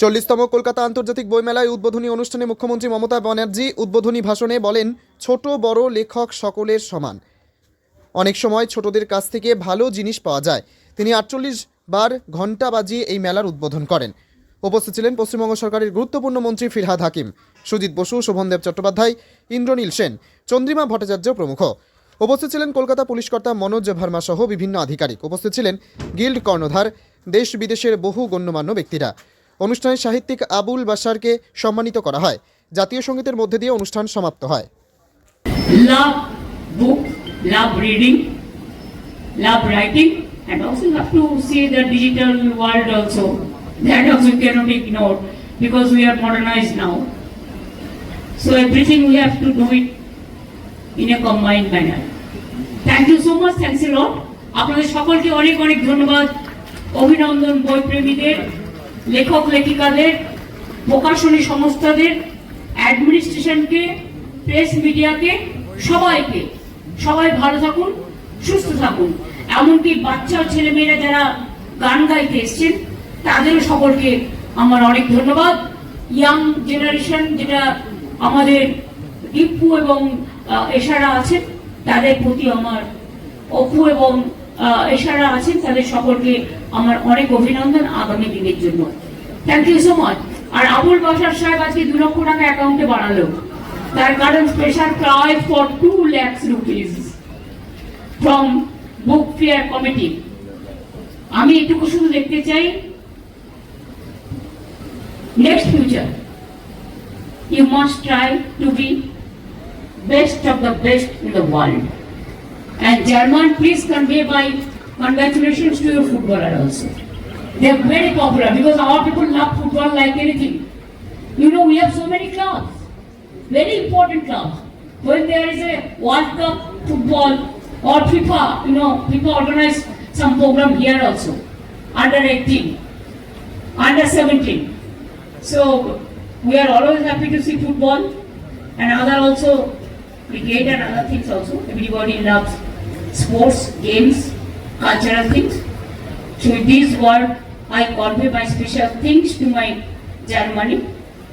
চল্লিশতম কলকাতা আন্তর্জাতিক বইমেলায় উদ্বোধনী অনুষ্ঠানে মুখ্যমন্ত্রী মমতা ব্যানার্জি উদ্বোধনী ভাষণে বলেন, ছোট, বড় লেখক সকলের সমান। অনেক সময় ছোটদের কাছ থেকে ভালো জিনিস পাওয়া যায়। তিনি আটচল্লিশ বার ঘণ্টা বাজিয়ে এই মেলার উদ্বোধন করেন। উপস্থিত ছিলেন পশ্চিমবঙ্গ সরকারের গুরুত্বপূর্ণ মন্ত্রী ফিরহাদ হাকিম, সুজিত বসু শোভনদেব চট্টোপাধ্যায়, ইন্দ্রনীল সেন, চন্দ্রিমা ভট্টাচার্য প্রমুখ। উপস্থিত ছিলেন কলকাতা পুলিশ কর্তা মনোজ ভার্মা সহ বিভিন্ন আধিকারিক। উপস্থিত ছিলেন গিল্ড কর্ণধার, দেশ বিদেশের বহু গণ্যমান্য ব্যক্তিরা। অনুষ্ঠানে সাহিত্যিক আবুল বাসারকে সম্মানিত করা হয়। জাতীয় সঙ্গীতের মধ্যে দিয়ে অনুষ্ঠান সমাপ্ত হয়। Love book love reading love writing and also to see the digital world also that also can't because we are modernise now so everything we have to do it in a combined manner thank you so much thank আপনাদের সকলকে অনেক অনেক ধন্যবাদ। অভিনন্দন বই প্রেমীদের লেখক লেখিকাদের, প্রকাশনী সংস্থাদের অ্যাডমিনিস্ট্রেশনকে press মিডিয়াকে সবাইকে, সবাই ভালো থাকুন, সুস্থ থাকুন। এমনকি বাচ্চা ছেলেমেয়েরা যারা গান গাইতে এসছেন, তাদেরও সকলকে আমার অনেক ধন্যবাদ। ইয়াং জেনারেশন যেটা আমাদের দীপু এবং এশারা আছেন, তাদের প্রতি আমার অপু এবং এশারা আছেন, তাদের সকলকে আমার অনেক অভিনন্দন আগামী দিনের জন্য। থ্যাংক ইউ সো মাচ আর আবুল বাসার সাহেব আজকে দু লক্ষ টাকা অ্যাকাউন্টে বাড়ালো তার কারণ special cry for two lakhs rupees from book fair committee আমি এটুকু শুধু দেখতে চাই next future you must try to be best of the best in the world And German, please convey my congratulations to your footballer also. They are very popular because our people love football like anything. You know, we have so many clubs, very important clubs. When there is a World Cup football or FIFA, you know, FIFA organize some program here also, under 18, under 17. So we are always happy to see football and other also cricket and other things also. Everybody loves sports, games, cultural things. So this word, I convey my special thanks to my Germany,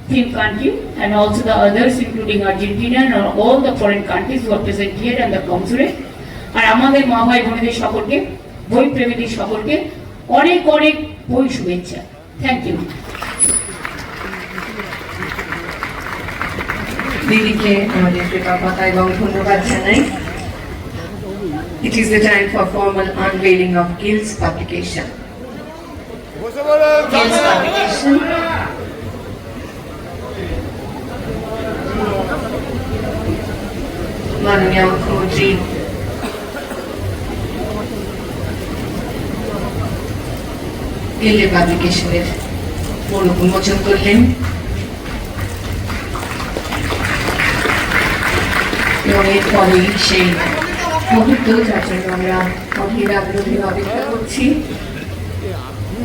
team country, and also the others, including Argentina and all the foreign countries who are present here and the consulate. আর আমাদের মা ভাই বোনেদের সকলকে বই প্রেমীদের সকলকে অনেক অনেক বই শুভেচ্ছা থ্যাংক ইউ দিদিকে আমাদের এবং ধন্যবাদ জানাই It is the time for formal unveiling of Gil's publication. মাননীয় মুখ্যমন্ত্রী গিলের পাবলিকেশনের পুরো উন্মোচন করলেন এবং এরপরেই সেই মুহূর্ত যার জন্য আমরা অধীর আগ্রহে অপেক্ষা করছি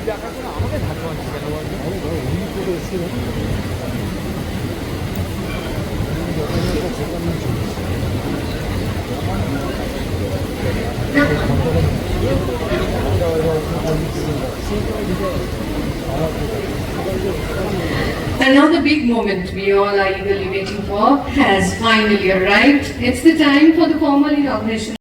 And now the big moment we all are eagerly waiting for has finally arrived. It's the time for the formal inauguration.